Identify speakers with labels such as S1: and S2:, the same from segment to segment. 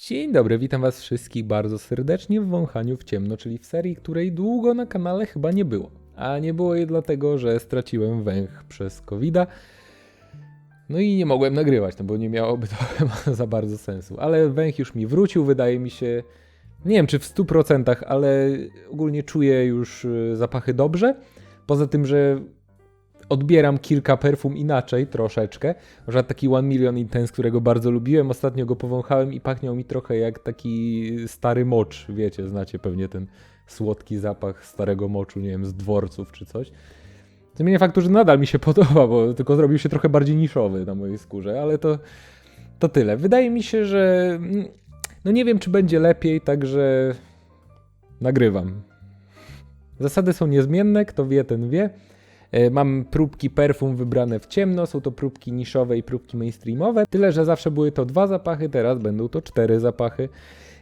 S1: Dzień dobry, witam was wszystkich bardzo serdecznie w Wąchaniu w ciemno, czyli w serii, której długo na kanale chyba nie było. A nie było jej dlatego, że straciłem węch przez covid No i nie mogłem nagrywać, no bo nie miałoby to za bardzo sensu. Ale węch już mi wrócił, wydaje mi się, nie wiem czy w 100%, ale ogólnie czuję już y, zapachy dobrze. Poza tym, że odbieram kilka perfum inaczej, troszeczkę. Przykład taki One Million Intense, którego bardzo lubiłem, ostatnio go powąchałem i pachniał mi trochę jak taki stary mocz, wiecie, znacie pewnie ten słodki zapach starego moczu, nie wiem, z dworców czy coś. Zmienia faktu, że nadal mi się podoba, bo tylko zrobił się trochę bardziej niszowy na mojej skórze, ale to, to tyle. Wydaje mi się, że mm, no nie wiem, czy będzie lepiej, także nagrywam. Zasady są niezmienne, kto wie, ten wie. E, Mam próbki perfum wybrane w ciemno, są to próbki niszowe i próbki mainstreamowe. Tyle, że zawsze były to dwa zapachy, teraz będą to cztery zapachy.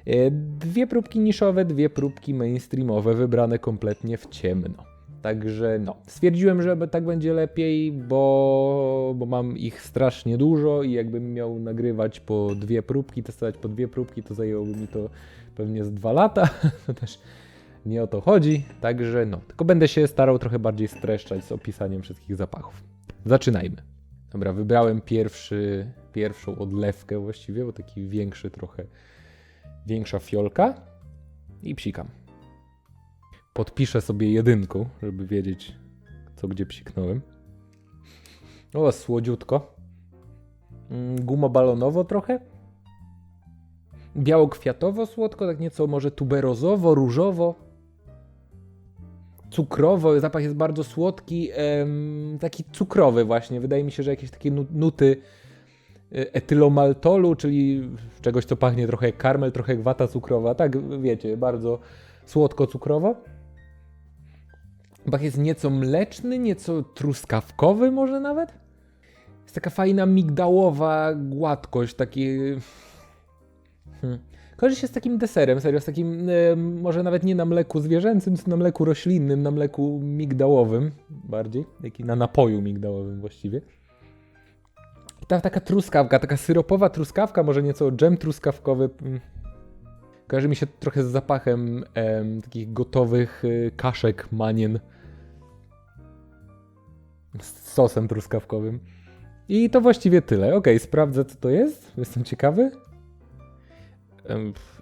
S1: E, Dwie próbki niszowe, dwie próbki mainstreamowe, wybrane kompletnie w ciemno. Także no, stwierdziłem, że tak będzie lepiej, bo, bo mam ich strasznie dużo i jakbym miał nagrywać po dwie próbki, testować po dwie próbki, to zajęłoby mi to pewnie z dwa lata. To też nie o to chodzi, także no, tylko będę się starał trochę bardziej streszczać z opisaniem wszystkich zapachów. Zaczynajmy. Dobra, wybrałem pierwszy, pierwszą odlewkę właściwie, bo taki większy trochę, większa fiolka i psikam. Podpiszę sobie jedynką, żeby wiedzieć co gdzie psiknąłem. O, słodziutko. Mm, Gumobalonowo trochę. Biało-kwiatowo słodko, tak nieco może tuberozowo, różowo cukrowo, zapach jest bardzo słodki, taki cukrowy właśnie. Wydaje mi się, że jakieś takie nu- nuty e, etylomaltolu, czyli czegoś, co pachnie trochę jak karmel, trochę jak wata cukrowa. Tak, wiecie, bardzo słodko-cukrowo. Zapach jest nieco mleczny, nieco truskawkowy może nawet. Jest taka fajna migdałowa gładkość, taki... Hmm. Kojarzy się z takim deserem, serio, z takim, e, może nawet nie na mleku zwierzęcym, tylko na mleku roślinnym, na mleku migdałowym bardziej, taki na napoju migdałowym właściwie. I ta taka truskawka, taka syropowa truskawka, może nieco dżem truskawkowy. mm. Kojarzy mi się trochę z zapachem em, takich gotowych y, kaszek manien z sosem truskawkowym. I to właściwie tyle. Okej, sprawdzę co to jest. Jestem ciekawy.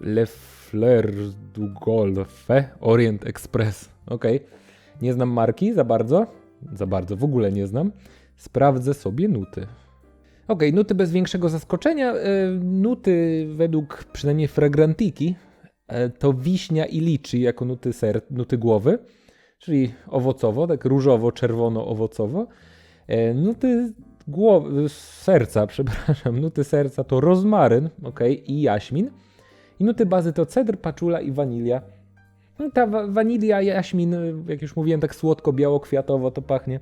S1: Le Fleur du Golfe Orient Express. Okej. Nie znam marki za bardzo. Za bardzo, w ogóle nie znam. Sprawdzę sobie nuty. Okej, nuty bez większego zaskoczenia. E, nuty według przynajmniej fragrantiki e, to wiśnia i liczy jako nuty, ser, nuty głowy, czyli owocowo, tak różowo-czerwono-owocowo. E, nuty serca, przepraszam, nuty serca to rozmaryn, ok, i jaśmin. I nuty bazy to cedr, paczula i wanilia. No, ta wa- wanilia, jaśmin, jak już mówiłem, tak słodko-biało-kwiatowo to pachnie.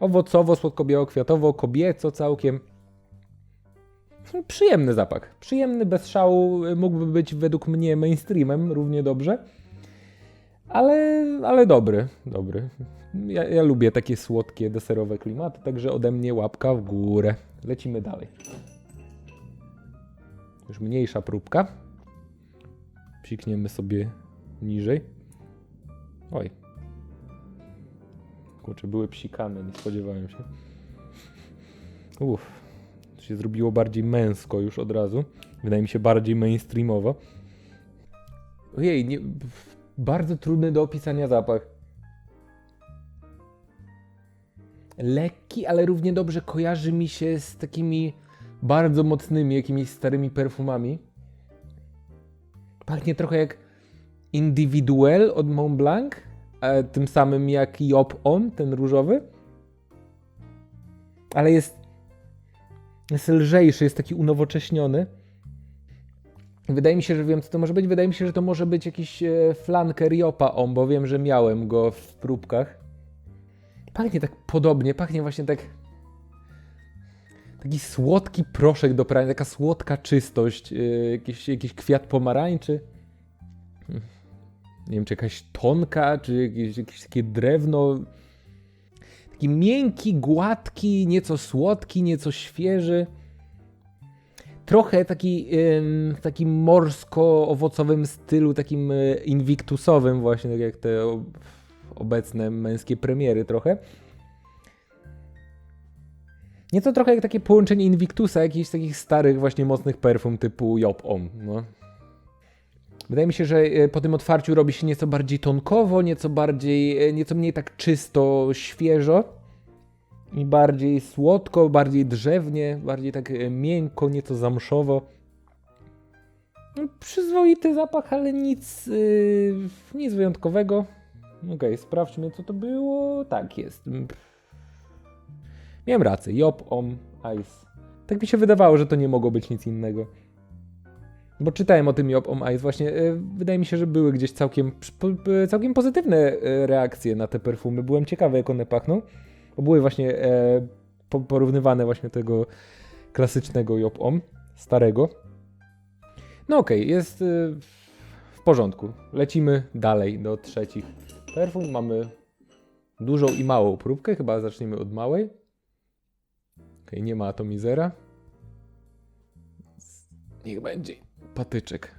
S1: Owocowo, słodko-biało-kwiatowo, kobieco całkiem. No, Przyjemny zapach. Przyjemny, bez szału. Mógłby być według mnie mainstreamem równie dobrze. Ale, ale dobry, dobry. Ja, ja lubię takie słodkie, deserowe klimaty, także ode mnie łapka w górę. Lecimy dalej. Już mniejsza próbka. Psikniemy sobie niżej. Oj. Kurczę, były psikane, nie spodziewałem się. Uff. To się zrobiło bardziej męsko już od razu. Wydaje mi się bardziej mainstreamowo. Ojej, nie, bardzo trudny do opisania zapach. Lekki, ale równie dobrze kojarzy mi się z takimi bardzo mocnymi, jakimiś starymi perfumami. Pachnie trochę jak Individuel od Mont Blanc, e, tym samym jak Job On, ten różowy. Ale jest, jest lżejszy, jest taki unowocześniony. Wydaje mi się, że wiem, co to może być. Wydaje mi się, że to może być jakiś e, flanker Jopa On, bo wiem, że miałem go w próbkach. Pachnie tak podobnie, pachnie właśnie tak taki słodki proszek do prania, taka słodka czystość, yy, jakiś, jakiś kwiat pomarańczy. Nie wiem, czy jakaś tonka, czy jakieś, jakieś takie drewno. Taki miękki, gładki, nieco słodki, nieco świeży. trochę taki, ym, w takim morsko-owocowym stylu, takim y, invictusowym właśnie, tak jak te obecne męskie premiery trochę. Nieco trochę jak takie połączenie Invictusa, jakichś takich starych właśnie mocnych perfum typu Job Om, no. Wydaje mi się, że e, po tym otwarciu robi się nieco bardziej tonkowo, nieco bardziej, e, nieco mniej tak czysto, świeżo i bardziej słodko, bardziej drzewnie, bardziej tak e, miękko, nieco zamszowo. No, Przyzwoity zapach, ale nic, yy, nic wyjątkowego. Okej, sprawdźmy co to było. Tak jest. Mm. Miałem rację. Job, Om, Ice. Tak mi się wydawało, że to nie mogło być nic innego. Bo czytałem o tym Job Om Ice właśnie. e, Wydaje mi się, że były gdzieś całkiem, e, całkiem pozytywne e, reakcje na te perfumy. Byłem ciekawy, jak one pachną. Bo były właśnie e, po- porównywane właśnie tego klasycznego Job Om, starego. No okej, jest e, w porządku. Lecimy dalej do trzecich perfum. Mamy dużą i małą próbkę. Chyba zaczniemy od małej. Okej, nie ma atomizera. Niech będzie patyczek.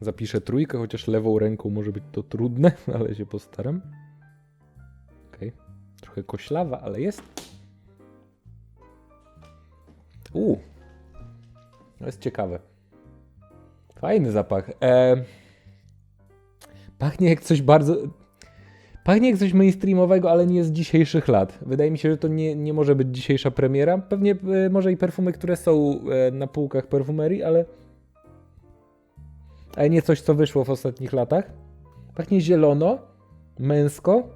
S1: Zapiszę trójkę, chociaż lewą ręką może być to trudne, ale się postaram. Okej. Trochę koślawa, ale jest. U. To jest ciekawe. Fajny zapach. E... Pachnie jak coś bardzo. Pachnie jak coś mainstreamowego, ale nie z dzisiejszych lat. Wydaje mi się, że to nie, nie może być dzisiejsza premiera. Pewnie e, może i perfumy, które są e, na półkach perfumerii, ale. Ale nie coś, co wyszło w ostatnich latach. Pachnie zielono, męsko.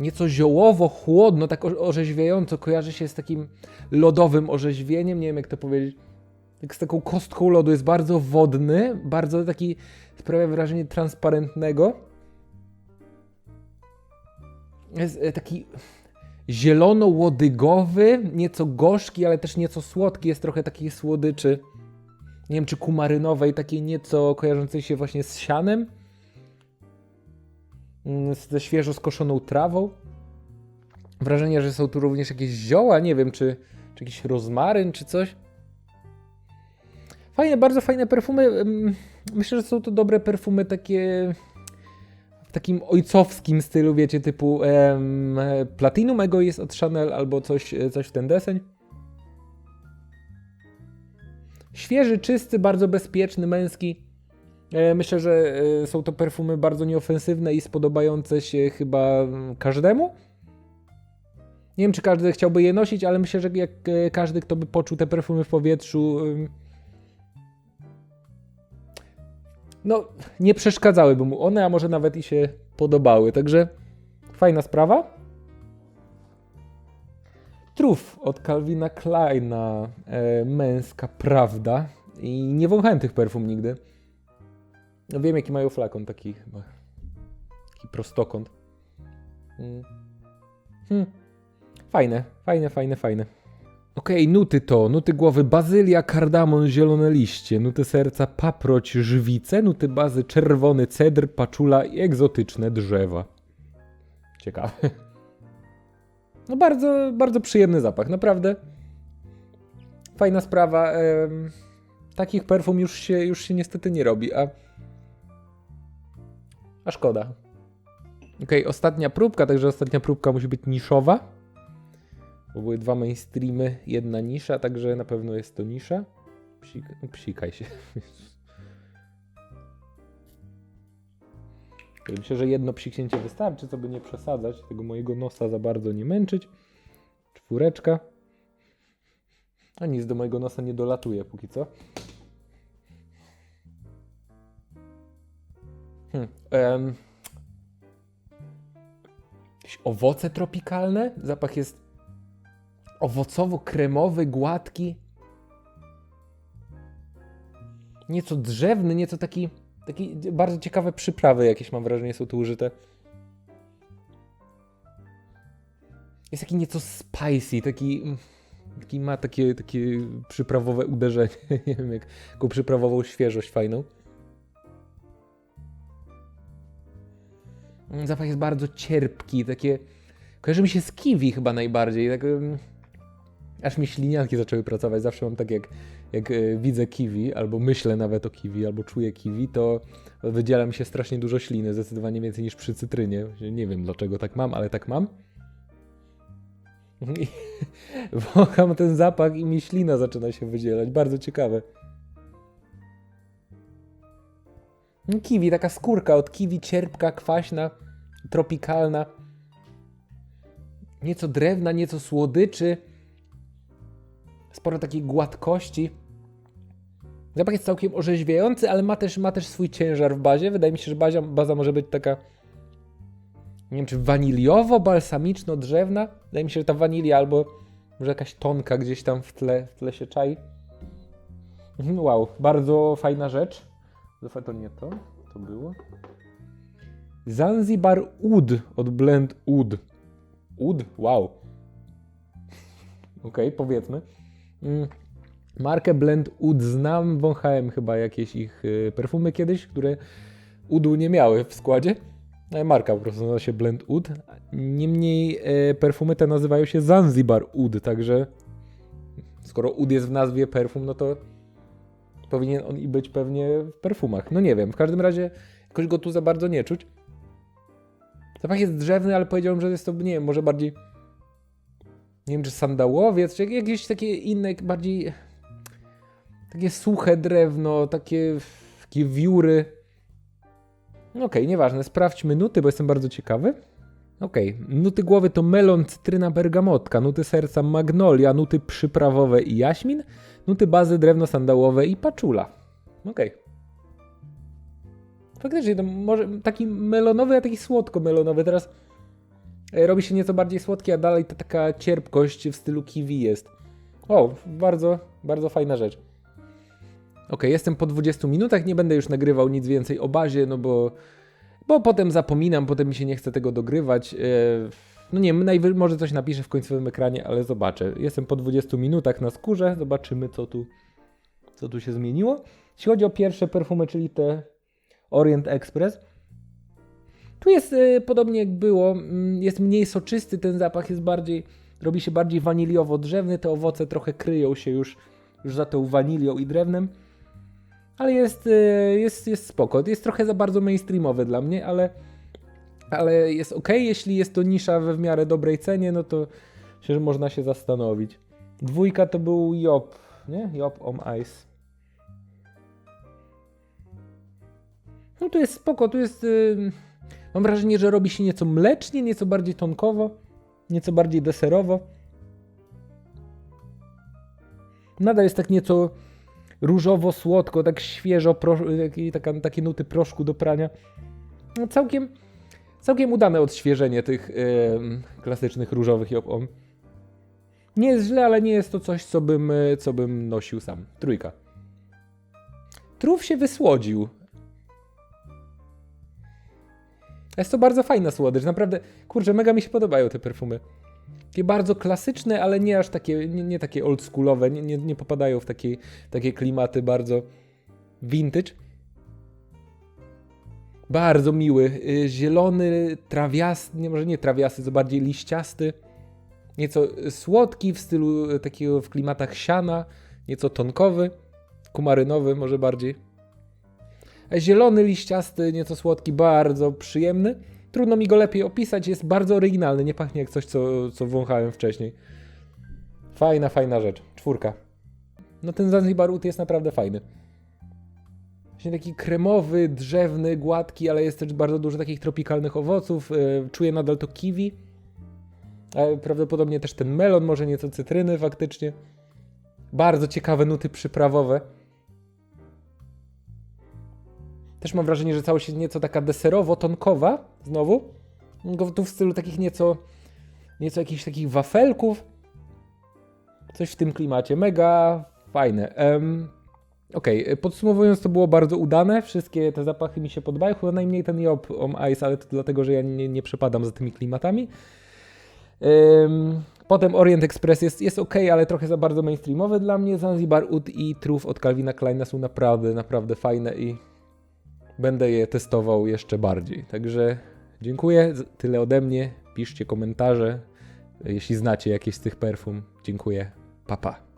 S1: Nieco ziołowo, chłodno, tak or- orzeźwiająco. Kojarzy się z takim lodowym orzeźwieniem. Nie wiem, jak to powiedzieć. Tak z taką kostką lodu. Jest bardzo wodny, bardzo taki. Sprawia wrażenie transparentnego. Jest e, taki zielono-łodygowy, nieco gorzki, ale też nieco słodki. Jest trochę takiej słodyczy, nie wiem, czy kumarynowej, takiej nieco kojarzącej się właśnie z sianem. Mm, Ze świeżo skoszoną trawą. Wrażenie, że są tu również jakieś zioła, nie wiem, czy, czy jakiś rozmaryn, czy coś. Fajne, bardzo fajne perfumy. Myślę, że są to dobre perfumy takie w takim ojcowskim stylu, wiecie, typu em, Platinum Ego jest od Chanel albo coś, e, coś w ten deseń. Świeży, czysty, bardzo bezpieczny, męski. E, Myślę, że e, są to perfumy bardzo nieofensywne i spodobające się chyba każdemu. Nie wiem, czy każdy chciałby je nosić, ale myślę, że jak każdy, kto by poczuł te perfumy w powietrzu, no, nie przeszkadzałyby mu one, a może nawet i się podobały. Także fajna sprawa. Truf od Calvina Kleina, e, męska prawda. I nie wąchałem tych perfum nigdy. No wiem, jaki mają flakon, taki chyba. Taki prostokąt. Mm. Hmm. Fajne, fajne, fajne, fajne. Okej, nuty to, nuty głowy bazylia, kardamon, zielone liście, nuty serca, paproć, żywice, nuty bazy, czerwony cedr, paczula i egzotyczne drzewa. Ciekawe. No bardzo, bardzo przyjemny zapach, naprawdę. Fajna sprawa. em, takich perfum już się, już się niestety nie robi, a... A szkoda. Okej, ostatnia próbka, także ostatnia próbka musi być niszowa. Bo były dwa mainstreamy, jedna nisza, także na pewno jest to nisza. Psik, no, psikaj się. Myślę, że jedno psiknięcie wystarczy, co by nie przesadzać, tego mojego nosa za bardzo nie męczyć. Czwóreczka. A nic do mojego nosa nie dolatuje póki co. Hmm. Jakieś owoce tropikalne? Zapach jest owocowo-kremowy, gładki. Nieco drzewny, nieco taki, taki bardzo ciekawe przyprawy jakieś mam wrażenie są tu użyte. Jest taki nieco spicy, taki, taki ma takie, takie przyprawowe uderzenie. Nie wiem, jak, jaką przyprawową świeżość fajną. Zapach jest bardzo cierpki, takie Kojarzy mi się z kiwi chyba najbardziej. Tak, aż mi ślinianki zaczęły pracować. Zawsze mam tak, jak, jak y, widzę kiwi, albo myślę nawet o kiwi, albo czuję kiwi, to wydziela mi się strasznie dużo śliny. Zdecydowanie więcej niż przy cytrynie. Nie wiem dlaczego tak mam, ale tak mam. I Wącham ten zapach i mi ślina zaczyna się wydzielać. Bardzo ciekawe. No, Kiwi, taka skórka od kiwi, cierpka, kwaśna, tropikalna. Nieco drewna, nieco słodyczy. Sporo takiej gładkości. Zapach jest całkiem orzeźwiający, ale ma też, ma też swój ciężar w bazie. Wydaje mi się, że bazia, baza może być taka nie wiem, czy waniliowo-balsamiczno-drzewna. Wydaje mi się, że ta wanilia albo może jakaś tonka gdzieś tam w tle, w tle się czai. Mhm, Wow, bardzo fajna rzecz. To nie to, to było. Zanzibar Oud od Blend Oud. Oud? Wow. Okej, powiedzmy. Mm, Markę Blend Oud znam, wąchałem chyba jakieś ich y, perfumy kiedyś, które udu nie miały w składzie. E, Marka po prostu nazywa się Blend Oud. Niemniej e, perfumy te nazywają się Zanzibar Oud, także skoro Oud jest w nazwie perfum, no to powinien on i być pewnie w perfumach. No nie wiem, w każdym razie jakoś go tu za bardzo nie czuć. Zapach jest drzewny, ale powiedziałbym, że jest to, nie wiem, może bardziej nie wiem, czy sandałowiec, czy jakieś takie inne, bardziej takie suche drewno, takie, takie wióry. No Okej, nieważne, sprawdźmy nuty, bo jestem bardzo ciekawy. Okej, nuty głowy to melon, cytryna, bergamotka, nuty serca magnolia, nuty przyprawowe i jaśmin, nuty bazy drewno sandałowe i paczula. Okej. Faktycznie, to może taki melonowy, a taki słodko-melonowy. Teraz e, robi się nieco bardziej słodki, a dalej to taka cierpkość w stylu kiwi jest. O, bardzo, bardzo fajna rzecz. Ok, jestem po 20 minutach, nie będę już nagrywał nic więcej o bazie, no bo, bo potem zapominam, potem mi się nie chce tego dogrywać. E, No nie może coś napiszę w końcowym ekranie, ale zobaczę. Jestem po 20 minutach na skórze, zobaczymy co tu, co tu się zmieniło. Jeśli chodzi o pierwsze perfumy, czyli te Orient Express, tu jest e, podobnie jak było, mm, jest mniej soczysty ten zapach, jest bardziej, robi się bardziej waniliowo-drzewny, te owoce trochę kryją się już, już za tą wanilią i drewnem. Ale jest, e, jest, jest spoko. Jest trochę za bardzo mainstreamowy dla mnie, ale, ale jest ok. Jeśli jest to nisza we w miarę dobrej cenie, no to myślę, że można się zastanowić. Dwójka to był Job, nie? Job on Ice. No tu jest spoko, tu jest... Yy, mam wrażenie, że robi się nieco mlecznie, nieco bardziej tonkowo, nieco bardziej deserowo. Nadal jest tak nieco różowo-słodko, tak świeżo, taka, takie nuty proszku do prania. No, całkiem, całkiem udane odświeżenie tych em, klasycznych różowych Job-On. Nie jest źle, ale nie jest to coś, co bym, e, co bym nosił sam. Trójka. Truf się wysłodził. Jest to bardzo fajna słodycz, naprawdę. Kurczę, mega mi się podobają te perfumy. Takie bardzo klasyczne, ale nie aż takie, nie, nie takie oldschoolowe, nie, nie, nie popadają w takie, takie klimaty bardzo vintage. Bardzo miły, y, zielony, trawiasty, nie może nie trawiasty, to bardziej liściasty. Nieco słodki w stylu takiego w klimatach siana, nieco tonkowy, kumarynowy może bardziej. Zielony, liściasty, nieco słodki, bardzo przyjemny. Trudno mi go lepiej opisać, jest bardzo oryginalny, nie pachnie jak coś, co, co wąchałem wcześniej. Fajna, fajna rzecz. Czwórka. No ten Zanzibar Oud jest naprawdę fajny. Właśnie taki kremowy, drzewny, gładki, ale jest też bardzo dużo takich tropikalnych owoców. Yy, Czuję nadal to kiwi. Ale prawdopodobnie też ten melon, może nieco cytryny faktycznie. Bardzo ciekawe nuty przyprawowe. Też mam wrażenie, że całość jest nieco taka deserowo-tonkowa, znowu. Tu w stylu takich nieco, nieco jakichś takich wafelków. Coś w tym klimacie. Mega fajne. Em, Okej, podsumowując, to było bardzo udane. Wszystkie te zapachy mi się podobają. Chyba najmniej ten Job on Ice, ale to dlatego, że ja nie, nie przepadam za tymi klimatami. Ym, Potem Orient Express jest, jest ok, ale trochę za bardzo mainstreamowy dla mnie. Zanzibar Oud i Truf od Calvina Kleina są naprawdę, naprawdę fajne i będę je testował jeszcze bardziej. Także dziękuję, tyle ode mnie. piszcie komentarze, jeśli znacie jakieś z tych perfum. Dziękuję. Pa pa.